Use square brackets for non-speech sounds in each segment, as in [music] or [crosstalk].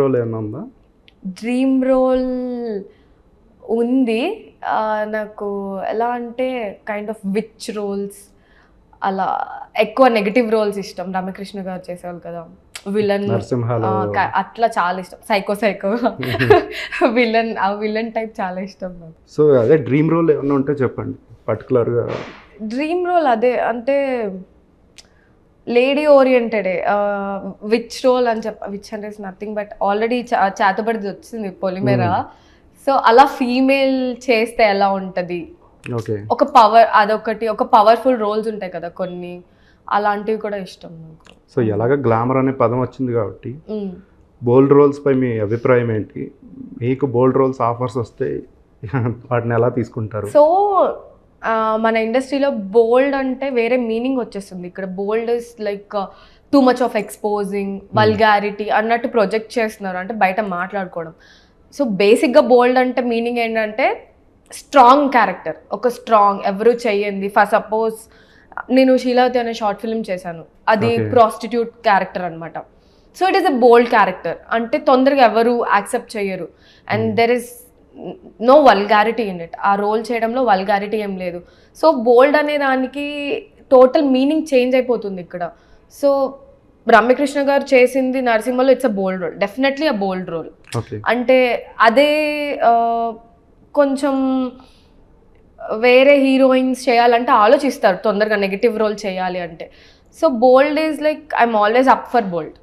Role ఏమన్నా ఉందా? Dream role ఉంది. నాకు ఎలా అంటే కైండ్ ఆఫ్ విచ్ రోల్స్ అలా ఎక్కువ నెగిటివ్ రోల్స్ ఇష్టం. రామకృష్ణ గారు చేసేవాళ్ళు కదా. విలన్ అట్లా చాలా ఇష్టం. సైకో సైకో విలన్ ఆ విలన్ టైప్ చాలా ఇష్టం నాకు. సో అదే డ్రీమ్ రోల్ ఏమన్నా ఉంటే చెప్పండి. పర్టికులర్గా డ్రీమ్ రోల్ అదే అంటే లేడీ ఓరియంటెడే విచ్ రోల్ అని చెప్ప విచ్ అంటే నథింగ్ బట్ ఆల్రెడీ చేతబడిది వచ్చింది పొలిమేర. సో అలా ఫీమేల్ చేస్తే ఎలా ఉంటుంది? ఓకే. ఒక పవర్ అదొకటి ఒక పవర్ఫుల్ రోల్స్ ఉంటాయి కదా కొన్ని. అలాంటివి కూడా ఇష్టం నాకు. సో ఎలాగ గ్లామర్ అనే పదం వచ్చింది కాబట్టి. బోల్డ్ రోల్స్ పై మీ అభిప్రాయం ఏంటి? మీకు బోల్డ్ రోల్స్ ఆఫర్స్ వస్తే [laughs] వాటిని ఎలా తీసుకుంటారు? సో మన ఇండస్ట్రీలో బోల్డ్ అంటే వేరే మీనింగ్ వచ్చేస్తుంది. ఇక్కడ bold is like too much of exposing vulgarity అన్నట్టు ప్రొజెక్ట్ చేస్తున్నారు. అంటే బయట మాట్లాడుకోవడం. సో బేసిక్గా బోల్డ్ అంటే మీనింగ్ ఏంటంటే స్ట్రాంగ్ క్యారెక్టర్ ఒక స్ట్రాంగ్ ఎవరు చెయ్యంది? ఫర్ సపోజ్ నేను శీలావతి అనే షార్ట్ ఫిల్మ్ చేశాను. అది. ప్రాస్టిట్యూట్ క్యారెక్టర్ అనమాట so it is a bold character అంటే తొందరగా ఎవరు యాక్సెప్ట్ చేయరు and there is no vulgarity in it ఆ రోల్ చేయడంలో వల్గారిటీ ఏం లేదు. సో బోల్డ్ అనే దానికి టోటల్ మీనింగ్ చేంజ్ అయిపోతుంది ఇక్కడ. సో రమ్యకృష్ణ గారు చేసింది నరసింహలో it's a bold role definitely a bold role అంటే అదే కొంచెం వేరే హీరోయిన్స్ చేయాలంటే ఆలోచిస్తారు. తొందరగా నెగిటివ్ రోల్ చేయాలి అంటే. So bold is like I'm always up for bold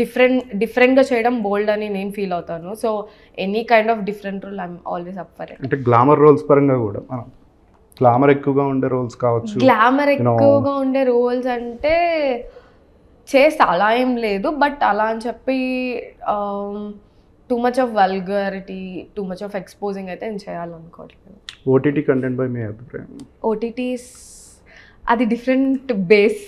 different డిఫరెంట్గా చేయడం బోల్డ్ అని నేను ఫీల్ అవుతాను. So any kind of different role I'm always up for అంటే గ్లామర్ రోల్స్ పరంగా కూడా మనం గ్లామర్ ఎక్కువగా ఉండే రోల్స్ కావచ్చు గ్లామర్ ఎక్కువగా ఉండే రోల్స్ అంటే చేస్తే అలా ఏం లేదు. బట్ అలా అని చెప్పి too much of vulgarity too much of exposing అయితే నేను చేయాలనుకోవట్లేదు. ఓటీటీ కంటెంట్ పై మీ అభిప్రాయం? ఓటీటీస్ అది డిఫరెంట్ బేస్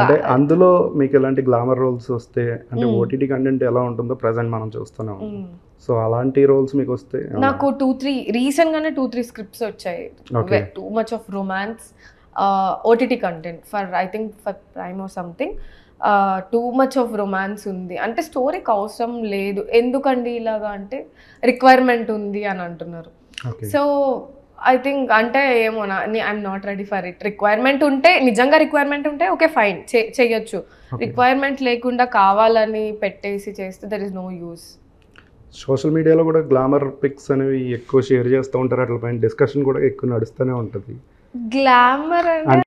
అంటే అందులో మీకు ఎలాంటి గ్లామర్ రోల్స్ వస్తే అంటే. ఓటీటీ కంటెంట్ ఎలా ఉంటుందో ప్రజెంట్ మనం చూస్తున్నాం సో అలాంటి రోల్స్ మీకు వస్తే నాకు టూ త్రీ రీసెంట్గానే టూ త్రీ స్క్రిప్ట్స్ వచ్చాయి. Too much of romance OTT content for I think for Prime or something too much of romance ఉంది. అంటే స్టోరీకి అవసరం లేదు. ఎందుకండి ఇలాగా అంటే రిక్వైర్మెంట్ ఉంది అని అంటున్నారు. సో ఐ థింక్ అంటే ఏమో నా I'm not ready for it requirement ఉంటే నిజంగా రిక్వైర్మెంట్ ఉంటే ఓకే ఫైన్ చేయొచ్చు. రిక్వైర్మెంట్ లేకుండా కావాలని పెట్టేసి చేస్తే there is no use social మీడియాలో కూడా గ్లామర్ పిక్స్ అనేవి ఎక్కువ షేర్ చేస్తూ ఉంటారు. అట్లా పైన డిస్కషన్ కూడా ఎక్కువ నడుస్తూనే ఉంటుంది. గ్లామర్ అంటే